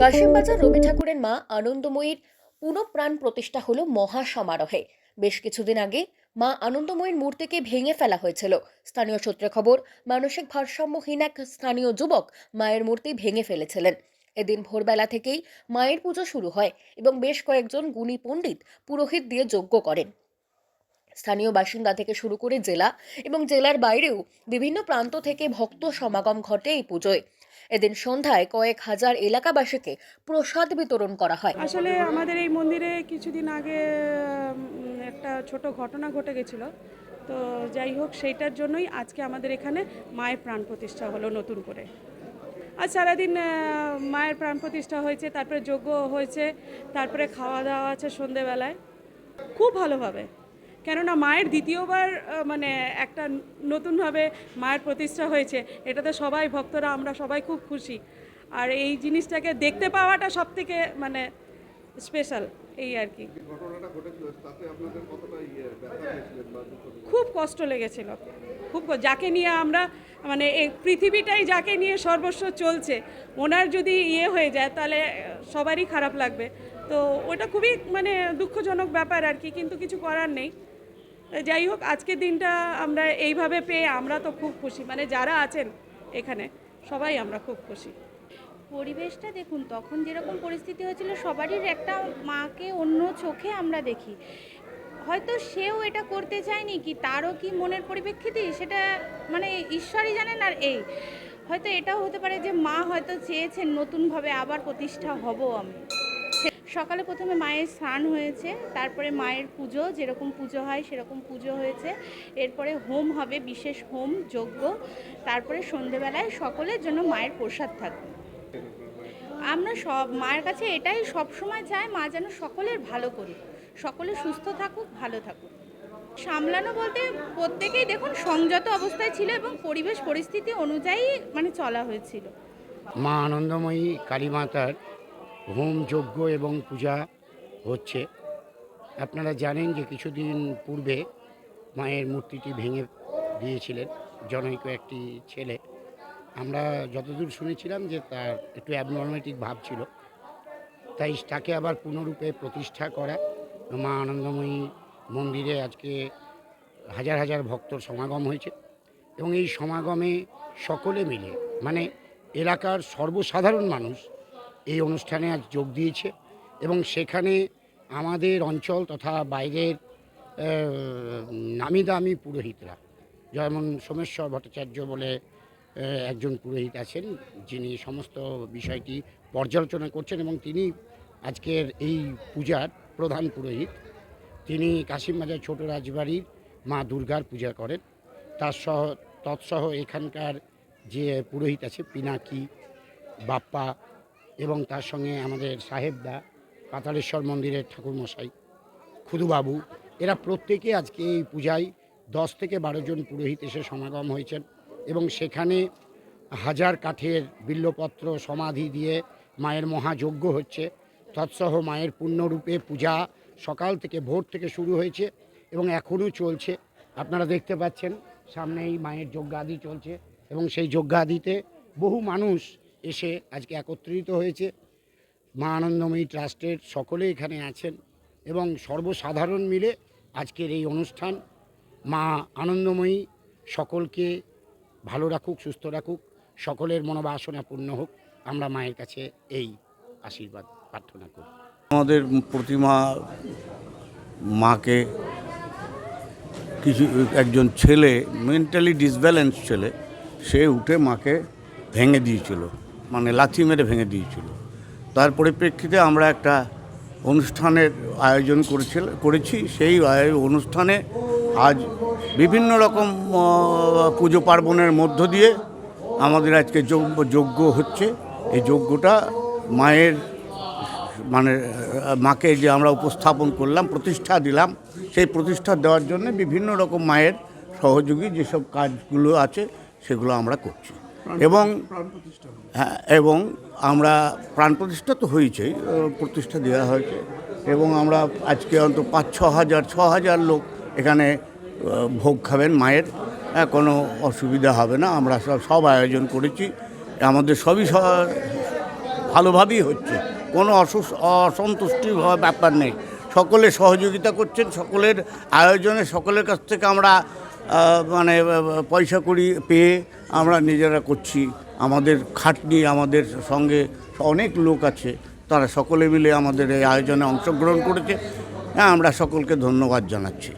কাশিমবাজার রবি ঠাকুরের মা আনন্দময়ীর পুনঃপ্রাণ প্রতিষ্ঠা হলো মহা সমারোহে বেশ কিছুদিন আগে মা আনন্দময়ীর মূর্তিকে ভেঙে ফেলা হয়েছিল। স্থানীয় সূত্রে খবর, মানসিক ভারসাম্যহীন এক স্থানীয় যুবক মায়ের মূর্তি ভেঙে ফেলেছিলেন। এদিন ভোরবেলা থেকেই মায়ের পুজো শুরু হয় এবং বেশ কয়েকজন গুণী পণ্ডিত পুরোহিত দিয়ে যজ্ঞ করেন। স্থানীয় বাসিন্দা থেকে শুরু করে জেলা এবং জেলার বাইরেও বিভিন্ন প্রান্ত থেকে ভক্ত সমাগম ঘটে এই পুজোয়। এদিন সন্ধ্যায় কয়েক হাজার এলাকাবাসীকে প্রসাদ বিতরণ করা হয়। আসলে আমাদের এই মন্দিরে কিছুদিন আগে একটা ছোট ঘটনা ঘটে গেছিল। তো যাই হোক, সেইটার জন্যই আজকে আমাদের এখানে মায়ের প্রাণ প্রতিষ্ঠা হলো নতুন করে। আর সারাদিন মায়ের প্রাণ প্রতিষ্ঠা হয়েছে, তারপরে যজ্ঞ হয়েছে, তারপরে খাওয়া দাওয়া আছে সন্ধেবেলায়। খুব ভালোভাবে। কেননা মায়ের দ্বিতীয়বার মানে একটা নতুনভাবে মায়ের প্রতিষ্ঠা হয়েছে এটাতে সবাই ভক্তরা আমরা সবাই খুব খুশি। আর এই জিনিসটাকে দেখতে পাওয়াটা সব থেকে মানে স্পেশাল এই আর কি। ইয়ে? খুব কষ্ট লেগেছিল। খুব যাকে নিয়ে আমরা মানে এই পৃথিবীটাই যাকে নিয়ে সর্বস্ব চলছে ওনার যদি ইয়ে হয়ে যায় তাহলে সবারই খারাপ লাগবে। তো ওটা খুবই মানে দুঃখজনক ব্যাপার আর কি কিন্তু কিছু করার নেই। যাই হোক, আজকের দিনটা আমরা এইভাবে পেয়ে আমরা তো খুব খুশি। মানে যারা আছেন এখানে, সবাই আমরা খুব খুশি। পরিবেশটা দেখুন, তখন যেরকম পরিস্থিতি হয়েছিল, সবারই একটা মাকে অন্য চোখে আমরা দেখি। হয়তো সেও এটা করতে চায়নি কি, তারও কি মনের পরিপ্রেক্ষিতে? সেটা মানে ঈশ্বরই জানেন আর এই। হয়তো এটাও হতে পারে যে মা হয়তো চেয়েছেন, নতুনভাবে আবার প্রতিষ্ঠা হব আমি। সকালে প্রথমে মায়ের স্নান হয়েছে, তারপরে মায়ের পুজো, যেরকম পুজো হয় সেরকম পুজো হয়েছে। এরপরে হোম হবে, বিশেষ হোম, যজ্ঞ। তারপরে সন্ধেবেলায় সকলের জন্য মায়ের প্রসাদ থাকবে। আমরা সব, মায়ের কাছে এটাই সব সময় চাই, মা যেন সকলের ভালো করুক। সকলে সুস্থ থাকুক, ভালো থাকুক। সামলানো বলতে প্রত্যেকেই দেখুন সংযত অবস্থায় ছিল এবং পরিবেশ পরিস্থিতি অনুযায়ী মানে চলা হয়েছিল। মা আনন্দময়ী কালী মাতার হোম যজ্ঞ এবং পূজা হচ্ছে। আপনারা জানেন যে কিছুদিন পূর্বে মায়ের মূর্তিটি ভেঙে দিয়েছিলেন, জনৈক একটি ছেলে। আমরা যতদূর শুনেছিলাম যে তার একটু অ্যাবনর্মেটিক ভাব ছিল। তাই তাকে আবার পুনরূপে প্রতিষ্ঠা করা, মা আনন্দময়ী মন্দিরে আজকে হাজার হাজার ভক্তর সমাগম হয়েছে এবং এই সমাগমে সকলে মিলে মানে এলাকার সর্বসাধারণ মানুষ এই অনুষ্ঠানে আজ যোগ দিয়েছে এবং সেখানে আমাদের অঞ্চল তথা বাইরের নামি দামি পুরোহিতরা, যেমন সোমেশ্বর ভট্টাচার্য বলে একজন পুরোহিত আছেন, যিনি সমস্ত বিষয়টি পর্যালোচনা করছেন এবং তিনি আজকের এই পূজার প্রধান পুরোহিত। তিনি কাশিমবাজার ছোট রাজবাড়ির মা দুর্গার পূজা করেন। তার সহ, তৎসহ এখানকার যে পুরোহিত আছে, পিনাকি, বাপ্পা এবং তার সঙ্গে আমাদের সাহেবদা পাতালেশ্বর মন্দিরের ঠাকুরমশাই, খুদুবাবু, এরা প্রত্যেকে আজকে এই পূজায় দশ থেকে বারো জন পুরোহিত এসে সমাগম হয়েছেন এবং সেখানে হাজার কাঠের বিল্লপত্র, সমাধি দিয়ে মায়ের মহাযজ্ঞ হচ্ছে। তৎসহ মায়ের পূর্ণরূপে পূজা সকাল থেকে ভোর থেকে শুরু হয়েছে এবং এখনও চলছে। আপনারা দেখতে পাচ্ছেন সামনেই মায়ের যজ্ঞাদি চলছে এবং সেই যজ্ঞাদিতে বহু মানুষ এসে আজকে একত্রিত হয়েছে। মা আনন্দময়ী ট্রাস্টের সকলে এখানে আছেন এবং সর্বসাধারণ মিলে আজকের এই অনুষ্ঠান। মা আনন্দময়ী সকলকে ভালো রাখুক, সুস্থ রাখুক, সকলের মনোবাসনা পূর্ণ হোক। আমরা মায়ের কাছে এই আশীর্বাদ প্রার্থনা করি। আমাদের প্রতিমা মাকে কিছু একজন ছেলে মেন্টালি ডিসব্যালেন্স ছেলে, সে উঠে মাকে ভেঙে দিয়েছিল। মানে লাথি মেরে ভেঙে দিয়েছিল। তার পরিপ্রেক্ষিতে আমরা একটা অনুষ্ঠানের আয়োজন করেছিল, করেছি। সেই অনুষ্ঠানে আজ বিভিন্ন রকম পুজো পার্বণের মধ্য দিয়ে আমাদের আজকে যজ্ঞ হচ্ছে। এই যজ্ঞটা মায়ের মানে মাকে যে আমরা উপস্থাপন করলাম, প্রতিষ্ঠা দিলাম, সেই প্রতিষ্ঠা দেওয়ার জন্য বিভিন্ন রকম মায়ের সহযোগী যেসব কাজগুলো আছে, সেগুলো আমরা করছি। এবং হ্যাঁ এবং আমরা প্রাণ প্রতিষ্ঠা তো হয়েছেই প্রতিষ্ঠা দেওয়া হয়েছে। এবং আমরা আজকে অন্তত পাঁচ ছ হাজার ছ হাজার লোক এখানে ভোগ খাবেন মায়ের হ্যাঁ, কোনো অসুবিধা হবে না। আমরা সব সব আয়োজন করেছি। আমাদের সবই ভালোভাবেই হচ্ছে। কোনো অসুস অসন্তুষ্টি ব্যাপার নেই। সকলে সহযোগিতা করছেন সকলের আয়োজনে সকলের কাছ থেকে আমরা মানে পয়সা করি পেয়ে আমরা নিজেরা করছি। আমাদের খাটনি আমাদের সঙ্গে অনেক লোক আছে, তারা সকলে মিলে আমাদের এই আয়োজনে অংশগ্রহণ করেছে। হ্যাঁ আমরা সকলকে ধন্যবাদ জানাচ্ছি।